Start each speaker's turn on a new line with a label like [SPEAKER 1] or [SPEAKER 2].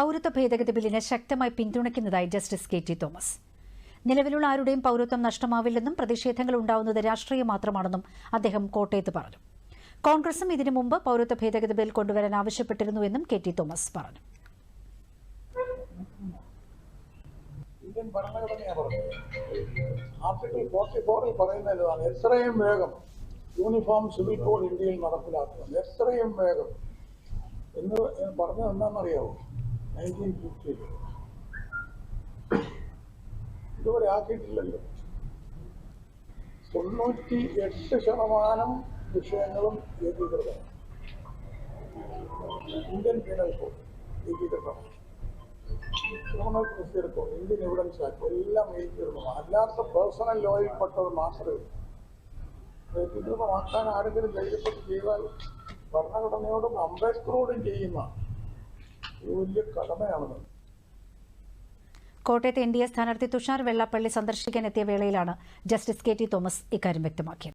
[SPEAKER 1] പൗരത്വ ഭേദഗതി ബില്ലിനെ ശക്തമായി പിന്തുണയ്ക്കുന്നതായി ജസ്റ്റിസ് കെ ടി തോമസ്. നിലവിലുള്ള ആരുടെയും പൌരത്വം നഷ്ടമാവില്ലെന്നും പ്രതിഷേധങ്ങൾ ഉണ്ടാവുന്നത് രാഷ്ട്രീയം മാത്രമാണെന്നും അദ്ദേഹം കോട്ടയത്ത് പറഞ്ഞു. കോൺഗ്രസും ഇതിനു മുമ്പ് പൌരത്വ ഭേദഗതി ബിൽ കൊണ്ടുവരാൻ ആവശ്യപ്പെട്ടിരുന്നുവെന്നും കെ ടി തോമസ് പറഞ്ഞു.
[SPEAKER 2] ഇന്ത്യൻ എത്രയും വേഗം യൂണിഫോം സിവിൽ കോഡ് ഇന്ത്യയിൽ നടപ്പിലാക്കണം എത്രയും വേഗം. എന്ന് പറഞ്ഞത് എന്താണെന്നറിയാവോ ഇതുവരെ ആക്കിയിട്ടില്ലല്ലോ. തൊണ്ണൂറ്റി എട്ട് ശതമാനം വിഷയങ്ങളും ഏകീകൃതമാണ്. Indian penal code ഏകീകൃതമാണ്. Criminal procedure code Indian evidence act എല്ലാം ഏകീകൃതമാണ്. അല്ലാത്ത പേഴ്സണൽ ലോയിൽ പെട്ടത് മാത്രമേ. ഏകീകൃതമാക്കാൻ ആരെങ്കിലും ധൈര്യപ്പെട്ട് ചെയ്താൽ ഭരണഘടനയോടും അംബേദ്കറോടും ചെയ്യുന്ന
[SPEAKER 1] കോട്ടയത്ത് എൻ ഡി എ സ്ഥാനാർത്ഥി തുഷാർ വെള്ളാപ്പള്ളി സന്ദർശിക്കാൻ എത്തിയ വേളയിലാണ് ജസ്റ്റിസ് കെ ടി തോമസ് ഇക്കാര്യം വ്യക്തമാക്കിയത്.